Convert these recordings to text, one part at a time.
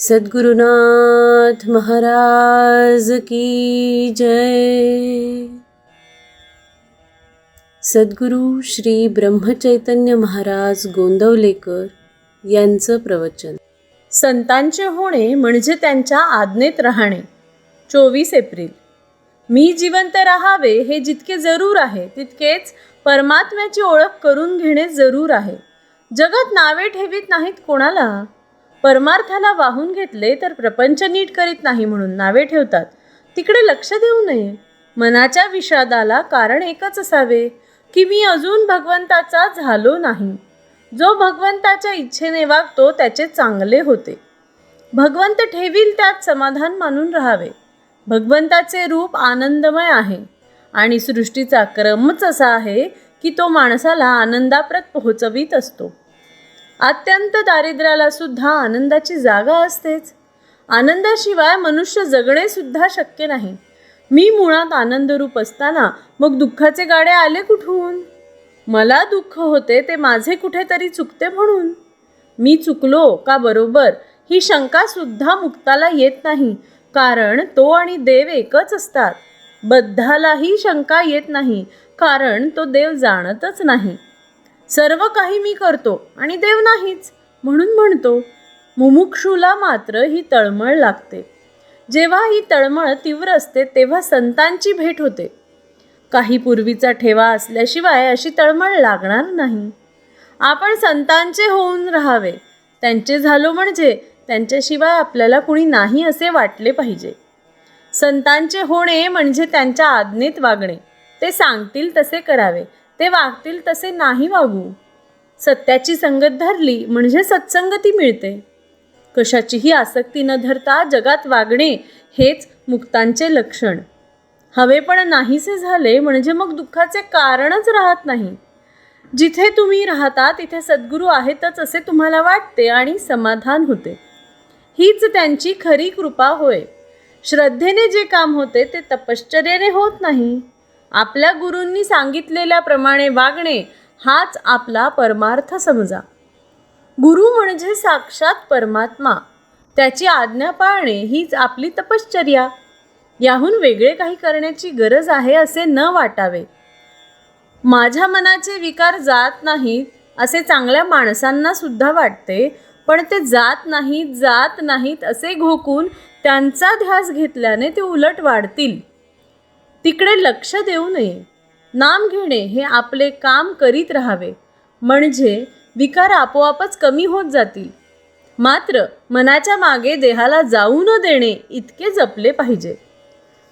सद्गुरुनाथ महाराज की जय। सद्गुरु श्री ब्रह्मचैतन्य महाराज गोंदवलेकर यांचं प्रवचन। संतांचे होणे म्हणजे त्यांच्या आज्ञेत राहणे। चोवीस एप्रिल। मी जिवंत राहावे हे जितके जरूर आहे तितकेच परमात्म्याची ओळख करून घेणे जरूर आहे। जगात नावे ठेवीत नाहीत कोणाला? परमार्थाला वाहून घेतले तर प्रपंच नीट करीत नाही म्हणून नावे ठेवतात. तिकडे लक्ष देऊ नये. मनाच्या विषादाला कारण एकच असावे की मी अजून भगवंताचा झालो नाही. जो भगवंताच्या इच्छेने वागतो त्याचे चांगले होते. भगवंत ठेवील त्यात समाधान मानून राहावे. भगवंताचे रूप आनंदमय आहे. आणि सृष्टीचा क्रमच असा आहे की तो माणसाला आनंदाप्रत पोहोचवीत असतो. अत्यंत दारिद्र्याला सुद्धा आनंदाची जागा असतेच. आनंदाशिवाय मनुष्य जगणे सुद्धा शक्य नाही. मी मुळात आनंदरूप असताना मग दुःखाचे गाडे आले कुठून? मला दुःख होते ते माझे कुठेतरी चुकते म्हणून. मी चुकलो का बरोबर ही शंका सुद्धा मुक्ताला येत नाही. कारण तो आणि देव एकच असतात. बद्धालाही शंका येत नाही. कारण तो देव जाणतच नाही. सर्व काही मी करतो आणि देव नाहीच. म्हणून म्हणतो मुमुक्षूला मात्र ही तळमळ लागते. जेव्हा ही तळमळ तीव्र असते तेव्हा संतांची भेट होते. काही पूर्वीचा ठेवा असल्याशिवाय अशी तळमळ लागणार नाही. आपण संतांचे होऊन राहावे. त्यांचे झालो म्हणजे त्यांच्याशिवाय आपल्याला कुणी नाही असे वाटले पाहिजे. संतांचे होणे म्हणजे त्यांच्या आज्ञेत वागणे. ते सांगतील तसे करावे. ते वागतील तसे नाही वागू. सत्याची संगत धरली म्हणजे सत्संगती मिळते. कशाचीही आसक्ती न धरता जगात वागणे हेच मुक्तांचे लक्षण. हवे पण नाहीसे झाले म्हणजे मग दुःखाचे कारणच राहत नाही. जिथे तुम्ही राहता तिथे सद्गुरू आहेतच असे तुम्हाला वाटते आणि समाधान होते. हीच त्यांची खरी कृपा होय. श्रद्धेने जे काम होते ते तपश्चर्याने होत नाही. आपल्या गुरूंनी सांगितलेल्याप्रमाणे वागणे हाच आपला परमार्थ समजा. गुरु म्हणजे साक्षात परमात्मा. त्याची आज्ञा पाळणे हीच आपली तपश्चर्या. याहून वेगळे काही करण्याची गरज आहे असे न वाटावे. माझ्या मनाचे विकार जात नाहीत असे चांगल्या माणसांना सुद्धा वाटते पण ते जात नाहीत जात नाहीत असे घोकून त्यांचा ध्यास घेतल्याने ते उलट वाढतील. तिकडे लक्ष देऊ नये. नाम घेणे हे आपले काम करीत राहावे. म्हणजे विकार आपोआपच कमी होत जातील. मात्र मनाच्या मागे देहाला जाऊ न देणे इतके जपले पाहिजे.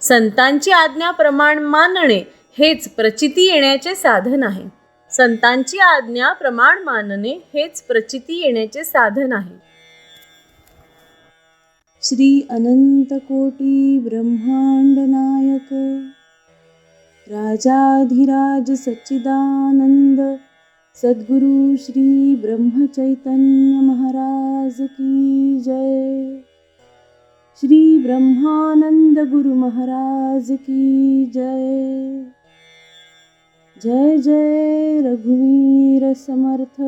संतांची आज्ञा प्रमाण मानणे हेच प्रचिती येण्याचे साधन आहे. संतांची आज्ञा प्रमाण मानणे हेच प्रचिती येण्याचे साधन आहे. श्री अनंतकोटी ब्रह्मांड राजाधिराज सच्चिदानंद सद्गुरु श्री ब्रह्मचैतन्य महाराज की जय। श्री ब्रह्मानंद गुरु महाराज की जय। जय जय रघुवीर समर्थ